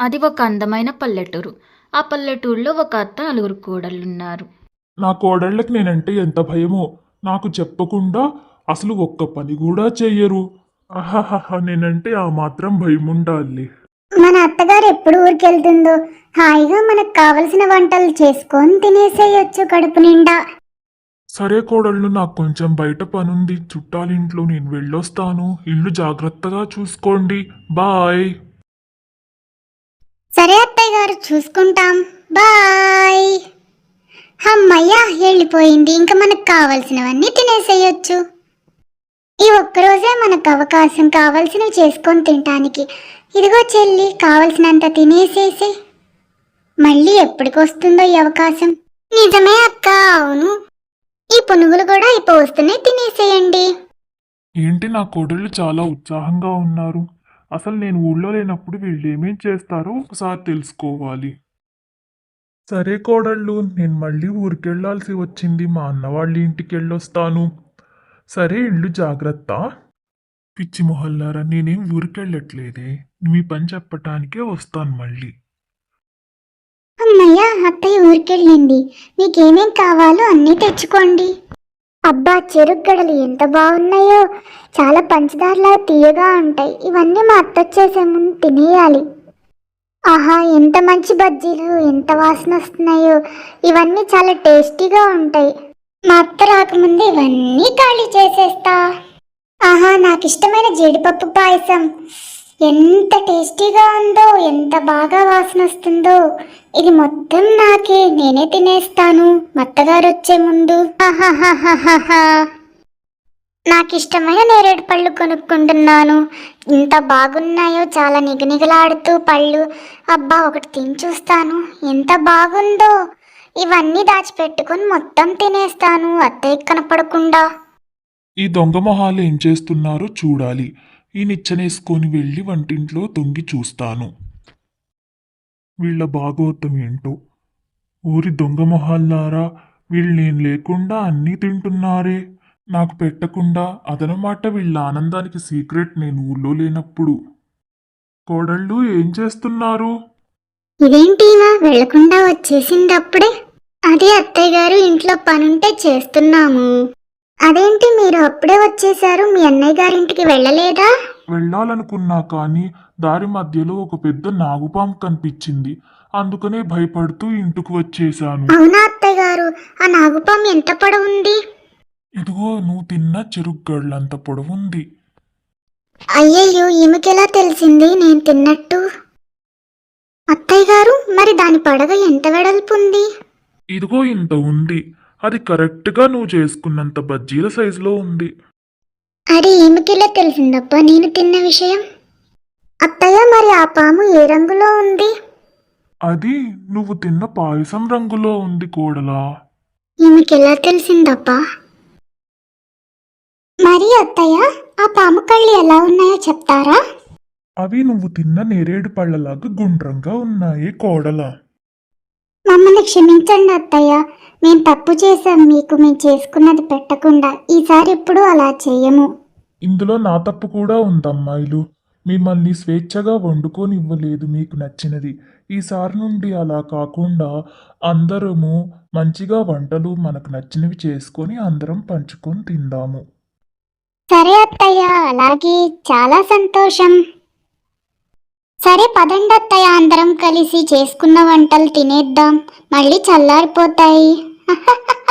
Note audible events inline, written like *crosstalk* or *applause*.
అది ఒక అందమైన పల్లెటూరు. ఆ పల్లెటూరులో ఒక అత్త నలుగురు కోడళ్ళున్నారు. నా కోడళ్ళకి నేనంటే ఎంత భయమో నాకు చెప్పకుండా అసలు ఒక్క పని కూడా చెయ్యరు. అహహహ నేనంటే ఆ మాత్రం భయం ఉండాలి మన అత్తగారు ఎప్పుడు ఊరికెళ్తుందో హాయిగా మనకు కావలసిన వంటలు చేసుకొని తినేసేయొచ్చు కడుపు నిండా. సరే కోడళ్ళు నాకు కొంచెం బయట పనుంది. చుట్టాలింట్లో నేను వెళ్ళొస్తాను. ఇల్లు జాగ్రత్తగా చూసుకోండి. బాయ్. సరే అత్తయ్య గారు చూసుకుంటాం. బాయ్. అమ్మయ్య వెళ్ళిపోయింది. ఇంకా మనకు కావలసినవన్నీ తినేసేయొచ్చు. ఈ ఒక్కరోజే మనకు అవకాశం కావలసినవి చేసుకొని తినటానికి. ఇదిగో చెల్లి కావలసినంత తినేసేసే. మళ్ళీ ఎప్పటికొస్తుందో ఈ అవకాశం. నిజమే అక్క అవును. ఈ పునుగులు కూడా ఈ వస్తున్నాయి తినేసేయండి. ఏంటి నా కోడళ్ళు చాలా ఉత్సాహంగా ఉన్నారు. అసలు నేను ఊళ్ళో లేనప్పుడు వీళ్ళు ఏమేం చేస్తారో ఒకసారి తెలుసుకోవాలి. సరే కోడళ్ళు నేను మళ్ళీ ఊరికెళ్ళాల్సి వచ్చింది. మా అన్న వాళ్ళ ఇంటికి వెళ్ళొస్తాను సరే ఇల్లు జాగ్రత్త. పిచ్చి మొహల్లారా నేనేం ఊరికెళ్ళట్లేదే. మీ పని చెప్పటానికే వస్తాను మళ్ళీ. అమ్మయ్య అత్తయ్య ఊరికెళ్ళింది మీకేమేం కావాలో అన్నీ తెచ్చుకోండి. అబ్బా చెరుగ్గడలు ఎంత బాగున్నాయో. చాలా పంచదారలా తీయగా ఉంటాయి. ఇవన్నీ మా అత్తొచ్చేసే ముందు తినేయాలి. ఆహా ఎంత మంచి బజ్జీలు ఎంత వాసన వస్తున్నాయో. ఇవన్నీ చాలా టేస్టీగా ఉంటాయి. మా అత్త రాకముందు ఇవన్నీ ఖాళీ చేసేస్తా. ఆహా నాకు ఇష్టమైన జీడిపప్పు పాయసం. ఎంత టేస్టీగా ఉందో ఎంత బాగా వాసన వస్తుందో ఇది మొత్తం నాకే నేనే తినేస్తాను. మత్తగారు వచ్చే ముందు. ఆహాహాహాహా. నాకు ఇష్టమైన నేరేడు పళ్ళు కొనుక్కుంటున్నాను. ఇంత బాగున్నాయో చాలా నిగనిగలాడుతూ పళ్ళు. అబ్బా ఒకటి తిని చూస్తాను. ఎంత బాగుందో. ఇవన్నీ దాచిపెట్టుకుని మొత్తం తినేస్తాను. అత్తయ్య కనపడకుండా. ఈ దొంగ మొహాలు ఏం చేస్తున్నారో చూడాలి. ఈ నిచ్చనేసుకొని వెళ్ళి వంటింట్లో తొంగి చూస్తాను. వీళ్ళ భాగవతం ఏంటో? ఊరి దొంగ మొహాల్లారా? వీళ్ళు నేను లేకుండా అన్నీ తింటున్నారే? నాకు పెట్టకుండా అదనమాట వీళ్ళ ఆనందానికి సీక్రెట్ నేను ఊళ్ళో లేనప్పుడు. కోడళ్ళు ఏం చేస్తున్నారు? ఇదేంటి వెళ్ళకుండా వచ్చేసింది అప్పుడే అదే అత్తయ్య గారు ఇంట్లో పనుంటే చేస్తున్నాము. అదేంటి మీరు అప్పుడే వచ్చేసారు మీ అన్నయ్య గారింటికి వెళ్ళలేదా? వెళ్ళాలనుకున్నా కానీ దారి మధ్యలో ఒక పెద్ద నాగుపాము కనిపించింది. అందుకనే భయపడుతూ ఇంటికి వచ్చేశాను. అవునా అత్తయ్య గారు ఆ నాగుపాము ఎంత పొడవుంది? ఇదిగో నువ్వు తిన్న చెరుగ్గళ్ళంత పొడవుంది. అయ్యయ్యో ఈమెకెలా తెలిసింది నేను తిన్నట్టు? అత్తయ్య గారు మరి దాని పడగ ఎంత వెడల్పు ఉంది ఇదిగో ఇంత ఉంది. అది కరెక్ట్గా నువ్వు చేసుకున్నంత బజ్జీల సైజులో ఉంది. అరే ఈమెకెలా తెలిసిందబ్బా? నేను తిన్న విషయం? అత్తయ్య మరి ఆ పాము ఏ రంగులో ఉంది? అది నువ్వు తిన్న పాయసం రంగులో ఉంది కోడలా. ఈమెకెలా తెలిసిందబ్బా? మరి అత్తయ్య ఆ పాము కళ్ళు ఎలా ఉన్నాయో చెప్తారా? అవి నువ్వు తిన్న నేరేడు పళ్ళలాగా గుండ్రంగా ఉన్నాయి కోడలా. క్షమించండి అత్తయ్య. మేము తప్పు చేశాం మీకు మేము చేసుకున్నది పెట్టకుండా. ఈసారి ఎప్పుడు అలా చేయము. ఇందులో నా తప్పు కూడా ఉందమ్మాయిలు మిమ్మల్ని స్వేచ్ఛగా వండుకొని ఇవ్వలేదు మీకు నచ్చినది. ఈసారి నుండి అలా కాకుండా అందరము మంచిగా వంటలు మనకు నచ్చినవి చేసుకొని అందరం పంచుకొని తిందాము. సరే అత్తయ్య అలాగే. చాలా సంతోషం. సరే పదండత్తయ్య అందరం కలిసి చేసుకున్న వంటలు తినేద్దాం. మళ్ళీ చల్లారిపోతాయి. *laughs*